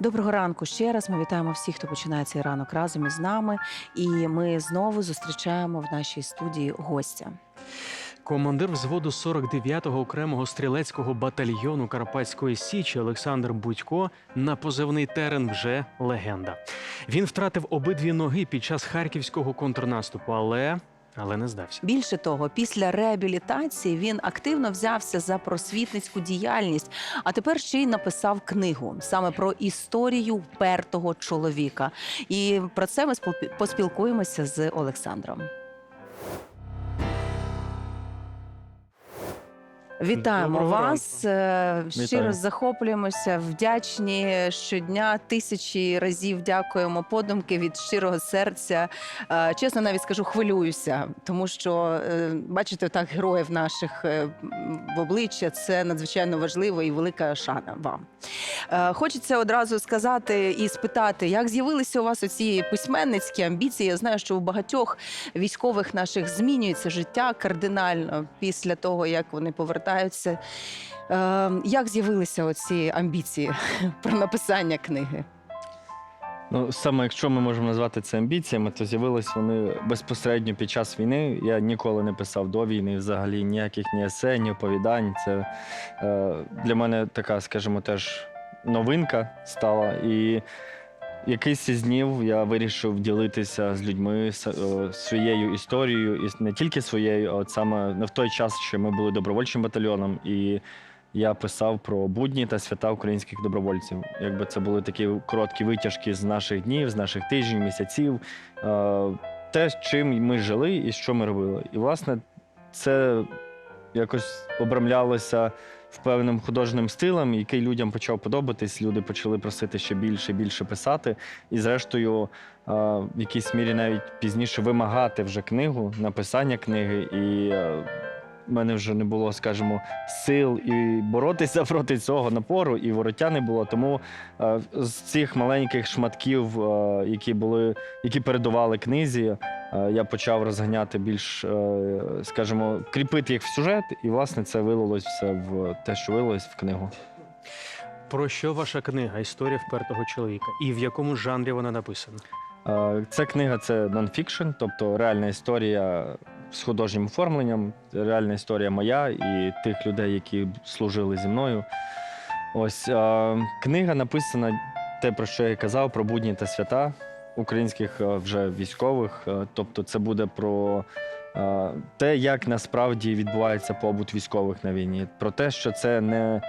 Доброго ранку ще раз. Ми вітаємо всіх, хто починає цей ранок разом із нами. І ми знову зустрічаємо в нашій студії гостя. Командир взводу 49-го окремого стрілецького батальйону Карпатської Січі Олександр Будько на позивний терен вже легенда. Він втратив обидві ноги під час харківського контрнаступу, але, але не здався. Більше того, після реабілітації він активно взявся за просвітницьку діяльність, а тепер ще й написав книгу саме про історію впертого чоловіка. І про це ми поспілкуємося з Олександром. Вітаємо Доброго вас. Е, Щиро Вітаю. захоплюємося, вдячні щодня. Тисячі разів дякуємо подумки від щирого серця. Е, Чесно, навіть скажу, хвилююся, тому що е, бачите так героїв наших в обличчя. Це надзвичайно важливо і велика шана вам. Хочеться одразу сказати і спитати, як з'явилися у вас оці письменницькі амбіції. Я знаю, що у багатьох військових наших змінюється життя кардинально після того, як вони повертаються. Е, Як з'явилися оці амбіції про написання книги? Ну, саме якщо ми можемо назвати це амбіціями, то з'явились вони безпосередньо під час війни. Я ніколи не писав до війни взагалі ніяких ні есе, ні оповідань. Це е, для мене така, скажімо, теж новинка стала. І якийсь із днів я вирішив ділитися з людьми е, своєю історією, і не тільки своєю, а от саме не в той час, що ми були добровольчим батальйоном. І я писав про будні та свята українських добровольців. Якби це були такі короткі витяжки з наших днів, з наших тижнів, місяців, е, те, чим ми жили і що ми робили. І, власне, це якось обрамлялося в певним художнім стилем, який людям почав подобатись. Люди почали просити ще більше і більше писати. І, зрештою, е, в якійсь мірі навіть пізніше вимагати вже книгу, написання книги. І е, в мене вже не було, скажімо, сил і боротися проти цього напору, і вороття не було. Тому е, з цих маленьких шматків, які були, які передували книзі, я почав розганяти більш, е, скажімо, кріпити їх в сюжет, і власне це вилилось все в те, що вилилось в книгу. Про що ваша книга Історія впертого чоловіка? І в якому жанрі вона написана? Е, Ця книга це нонфікшн, тобто реальна історія з художнім оформленням, реальна історія моя і тих людей, які служили зі мною. Ось е, книга написана те, про що я казав, про будні та свята українських е, вже військових. Е, Тобто, це буде про е, те, як насправді відбувається побут військових на війні, про те, що це не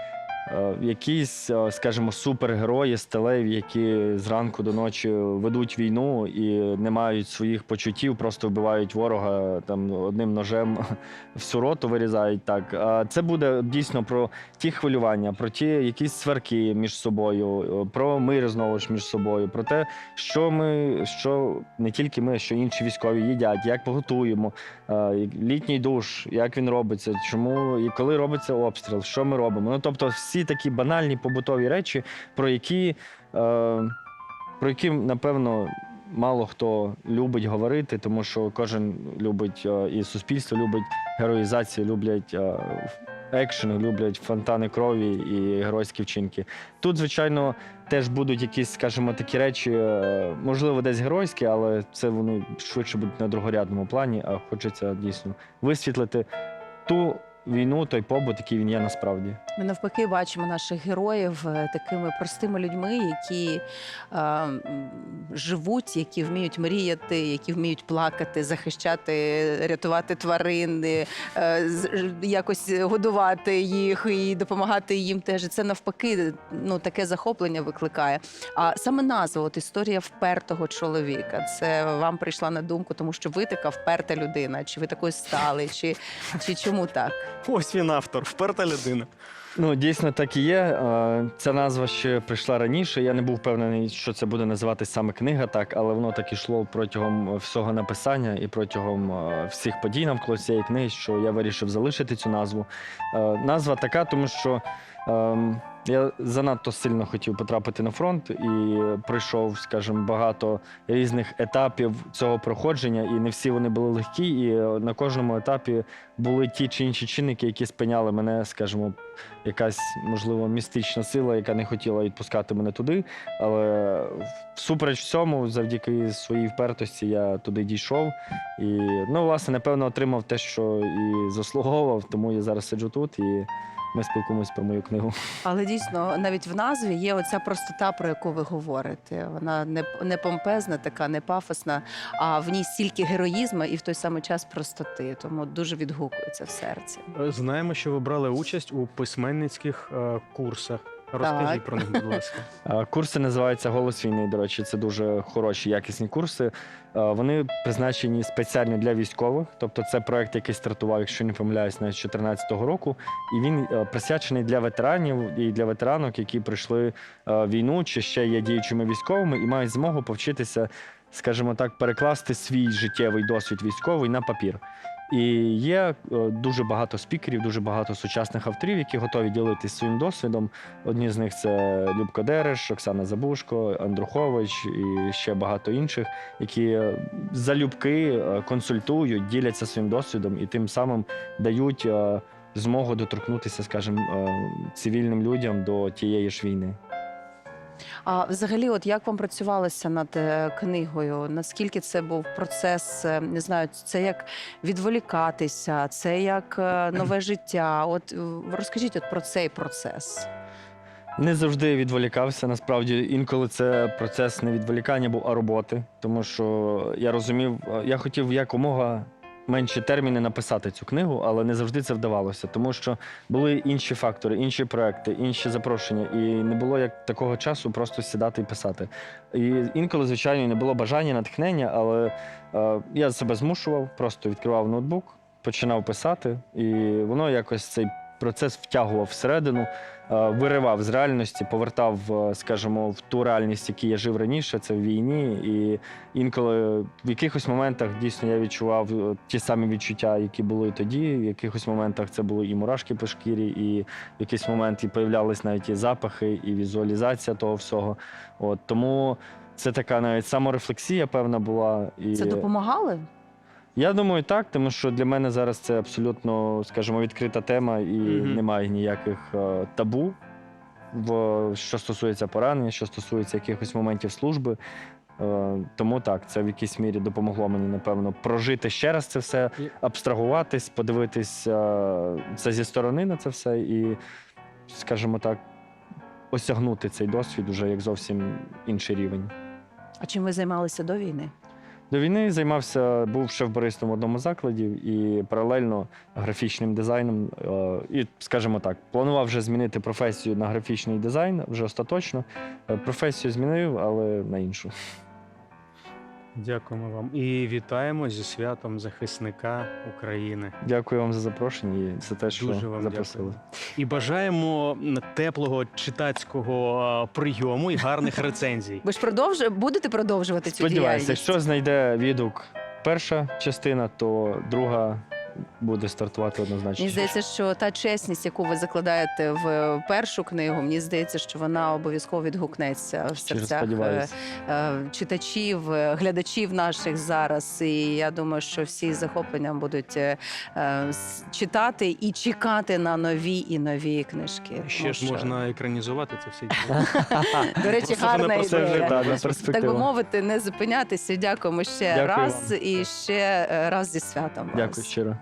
якісь, е, скажімо, супергерої сталеві, які зранку до ночі ведуть війну і не мають своїх почуттів, просто вбивають ворога там одним ножем всю роту вирізають. Так А це буде дійсно про ті хвилювання, про ті якісь сварки між собою, е, про мир знову ж між собою, про те, що ми, що не тільки ми, що інші військові їдять, як поготуємо, е, літній душ, як він робиться, чому і коли робиться обстріл, що ми робимо. Ну тобто, всі такі банальні побутові речі, про які, е, про які напевно. Мало хто любить говорити, тому що кожен любить е, і суспільство любить героїзацію, люблять е, екшен, люблять фонтани крові і геройські вчинки. Тут, звичайно, теж будуть якісь, скажімо, такі речі, е, можливо, десь геройські, але це вони швидше будуть на другорядному плані, а хочеться дійсно висвітлити ту війну, той побут, який він є насправді. Ми навпаки бачимо наших героїв е, такими простими людьми, які е, живуть, які вміють мріяти, які вміють плакати, захищати, рятувати тварин, е, якось годувати їх і допомагати їм теж. Це навпаки ну, таке захоплення викликає. А саме назва, от історія впертого чоловіка, це вам прийшла на думку, тому що ви така вперта людина, чи ви такою стали, чи, чи чому так? Ось він автор, вперта людина. Ну, дійсно так і є. Ця назва ще прийшла раніше. Я не був впевнений, що це буде називатись саме книга, так, але воно так ішло протягом всього написання і протягом всіх подій навколо цієї книги, що я вирішив залишити цю назву. Назва така, тому що ем, Я занадто сильно хотів потрапити на фронт і пройшов, скажімо, багато різних етапів цього проходження, і не всі вони були легкі. І на кожному етапі були ті чи інші чинники, які спиняли мене, скажімо, якась можливо містична сила, яка не хотіла відпускати мене туди. Але всупереч цьому, завдяки своїй впертості, я туди дійшов. І ну, власне, напевно, отримав те, що і заслуговував, тому я зараз сиджу тут і ми спілкуємось про мою книгу. Але дійсно, навіть в назві є оця простота, про яку ви говорите. Вона не, не помпезна, така, не пафосна, а в ній стільки героїзму і в той самий час простоти. Тому дуже відгукується в серці. Знаємо, що ви брали участь у письменницьких е, курсах. Розкажіть про них, будь ласка. Курси називаються Голос війни. До речі, це дуже хороші, якісні курси. Вони призначені спеціально для військових. Тобто, це проект, який стартував, якщо не помиляюсь, навіть з 2014 року. І він е, присвячений для ветеранів і для ветеранок, які пройшли е, війну чи ще є діючими військовими і мають змогу повчитися, скажімо так, перекласти свій життєвий досвід військовий на папір. І є е, дуже багато спікерів, дуже багато сучасних авторів, які готові ділитися своїм досвідом. Одні з них це Любка Дереш, Оксана Забушко, Андрухович і ще багато інших, які залюбки е, консультують, діляться своїм досвідом і тим самим дають е, змогу доторкнутися, скажімо, цивільним людям до тієї ж війни. А взагалі, от як вам працювалося над е, книгою? Наскільки це був процес? е, Не знаю, це як відволікатися, це як е, нове життя. От розкажіть от про цей процес. Не завжди відволікався. Насправді інколи це процес не відволікання був, а роботи. Тому що я розумів, я хотів якомога менші терміни написати цю книгу, але не завжди це вдавалося, тому що були інші фактори, інші проекти, інші запрошення, і не було як такого часу просто сідати і писати. І інколи, звичайно, не було бажання, натхнення, але е, я себе змушував, просто відкривав ноутбук, починав писати, і воно якось цей процес втягував всередину, е, виривав з реальності, повертав, е, скажімо, в ту реальність, в я жив раніше, це в війні. І інколи в якихось моментах дійсно я відчував е, ті самі відчуття, які були тоді. В якихось моментах це були і мурашки по шкірі, і в якийсь момент і появлялись навіть і запахи, і візуалізація того всього. От тому. Це така навіть саморефлексія, певна була. І... Це допомагало? Я думаю, так, тому що для мене зараз це абсолютно, скажімо, відкрита тема і Мгм. немає ніяких е, табу, в, що стосується поранення, що стосується якихось моментів служби. Е, тому так, це в якійсь мірі допомогло мені, напевно, прожити ще раз це все, І- абстрагуватись, подивитись е, це зі сторони на це все і, скажімо так, осягнути цей досвід уже як зовсім інший рівень. А чим ви займалися до війни? До війни займався, був шеф-баристом в одному закладі і паралельно графічним дизайном. Е, І, скажімо так, планував вже змінити професію на графічний дизайн вже остаточно. Е, Професію змінив, але на іншу. Дякуємо вам і вітаємо зі святом захисника України. Дякую вам за запрошення і за те, що Дуже вам запросили. дякую. І бажаємо теплого читацького прийому і гарних рецензій. Ви ж продовж... будете продовжувати цю Сподіваюся, діяльність? якщо знайде відгук перша частина, то друга буде стартувати однозначно. Мені здається, що та чесність, яку ви закладаєте в першу книгу, мені здається, що вона обов'язково відгукнеться в Щиро серцях е, сподіваюся. е, читачів, е, глядачів наших зараз. І я думаю, що всі з захопленням будуть читати і чекати на нові і нові книжки. Ще Тому ж що, можна екранізувати це все. До речі, гарна ідея. Так би мовити, не зупинятися. Дякуємо ще Дякую раз вам. і ще раз зі святом. Дякую щиро.